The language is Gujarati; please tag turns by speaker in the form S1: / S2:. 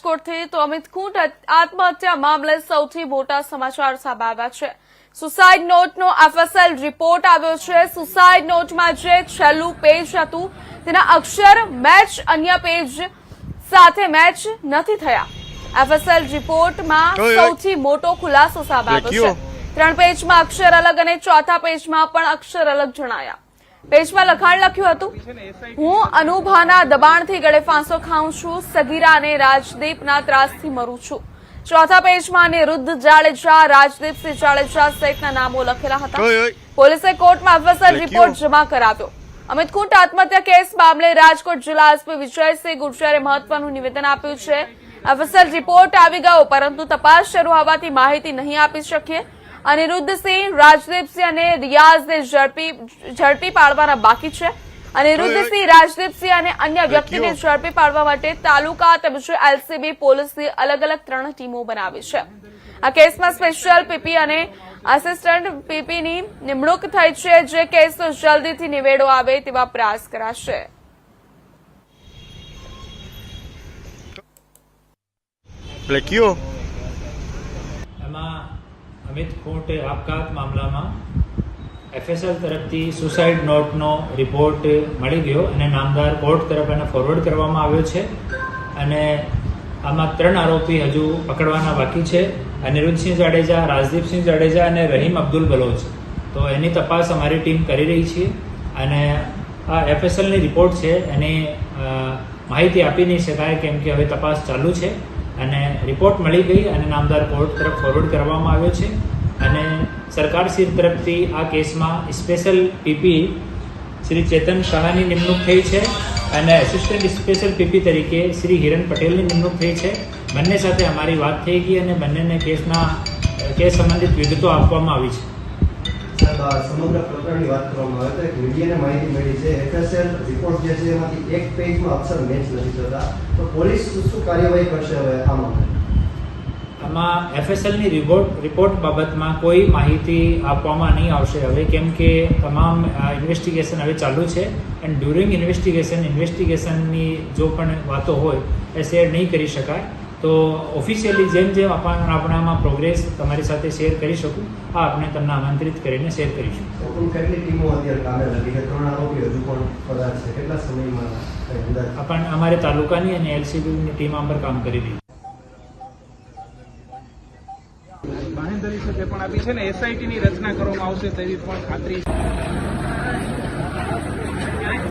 S1: રાજકોટથી તો અમિત ખૂંટ આત્મહત્યા મામલે સૌથી મોટા સમાચાર સામે આવ્યા છે. સુસાઇડ નોટનો એફએસએલ રિપોર્ટ આવ્યો છે. સુસાઇડ નોટમાં જે છેલ્લું પેજ હતું તેના અક્ષર મેચ અન્ય પેજ સાથે મેચ નથી થયા. એફએસએલ રિપોર્ટમાં. સૌથી મોટો ખુલાસો સામે આવ્યો છે. ત્રણ પેજમાં અક્ષર અલગ અને ચોથા પેજમાં પણ અક્ષર અલગ જણાયા. પેજમાં લખાણ લખ્યું હતું હું અનુભાના દબાણથી ગળે ફાંસો ખાઉં છું સગીરા અને રાજદીપના ત્રાસથી મરું છું. ચોથા પેજમાં અનિરુદ્ધ જાડેજા રાજદીપસિંહ જાડેજા સહિતના નામો લખેલા હતા. પોલીસે કોર્ટમાં એફએસએલ રિપોર્ટ જમા કરાવ્યો. અમિત કુંટ આત્મહત્યા કેસ મામલે રાજકોટ જિલ્લા એસપી વિજયસિંહ ગુર્જરે મહત્વનું નિવેદન આપ્યું છે. એફએસએલ રિપોર્ટ આવી ગયો પરંતુ તપાસ શરૂ હોવાથી માહિતી નહીં આપી શકીએ. અનિરુદ્ધસિંહ રાજદીપસિંહ અને રિયાઝને ઝડપી ઝડપી પાડવાના બાકી છે. અનિરુદ્ધસિંહ રાજદીપસિંહ અને અન્ય વ્યક્તિને ઝડપી પાડવા માટે તાલુકા તેમજ એલસીબી પોલીસની અલગ અલગ ત્રણ ટીમો બનાવી છે. આ કેસમાં સ્પેશિયલ પીપી અને આસિસ્ટન્ટ પીપીની નિમણૂક થઈ છે. જે કેસ જલ્દીથી નિવેડો આવે તેવા પ્રયાસ કરાશે.
S2: એટલે
S3: એમાં અમિત ખૂંટ આપઘાત મામલામાં એફએસએલ તરફથી સુસાઇડ નોટનો રિપોર્ટ મળી ગયો અને નામદાર કોર્ટ તરફ એને ફોરવર્ડ કરવામાં આવ્યો છે. અને આમાં ત્રણ આરોપી હજુ પકડવાના બાકી છે. અનિરુદ્ધસિંહ જાડેજા, રાજદીપસિંહ જાડેજા અને રહીમ અબ્દુલ બલોચ. તો એની તપાસ અમારી ટીમ કરી રહી છે અને આ એફએસએલની રિપોર્ટ છે. એની માહિતી આપી નહીં શકાય કેમ કે હવે તપાસ ચાલુ છે. અને રિપોર્ટ મળી ગઈ અને નામદાર કોર્ટ તરફ ફોરવર્ડ કરવામાં આવ્યો છે. અને સરકાર શ્રી તરફથી આ કેસમાં સ્પેશિયલ પીપી શ્રી ચેતન શાહની નિમણૂક થઈ છે અને એસિસ્ટન્ટ સ્પેશિયલ પીપી તરીકે શ્રી હિરણ પટેલની નિમણૂક થઈ છે. બંને સાથે અમારી વાત થઈ ગઈ અને બંનેને કેસના, કેસ સંબંધિત વિગતો આપવામાં આવી છે.
S4: સમગ્ર પ્રકરણની વાત કરવામાં આવે તો એક મીડિયાને માહિતી મળી છે. એફએસએલ રિપોર્ટ જે છે એમાંથી એક પેજમાં અક્ષર મેચ નથી થતા. તો પોલીસ શું કાર્યવાહી કરશે હવે આમાં
S3: આમાં એફએસએલની રિપોર્ટ રિપોર્ટ બાબતમાં કોઈ માહિતી આપવામાં નહીં આવશે. હવે કેમ કે તમામ ઇન્વેસ્ટિગેશન હવે ચાલુ છે. એન્ડ ડ્યુરિંગ ઇન્વેસ્ટિગેશન ઇન્વેસ્ટિગેશનની જો પણ વાતો હોય, એ શેર નહીં કરી શકાય. તો ઓફિશિયલી જેમ જેમ આપણા આપણામાં પ્રોગ્રેસ તમારી સાથે શેર કરી શકું આ આપણે તમને આમંત્રિત કરીને શેર કરીશું
S4: કેટલી ટીમો અત્યારે કામે લાગી છે? ત્રણ આરોપી હજુ પણ પદાર્થ છે. કેટલા સમયમાં
S3: આપણ અમારે તાલુકાની અને એલસીબીની ટીમ આ પર કામ કરી રહી
S5: બાંહેધરી છે તે પણ આપી છે ને એસઆઈટીની રચના કરવામાં આવશે તેવી પણ ખાતરી છે.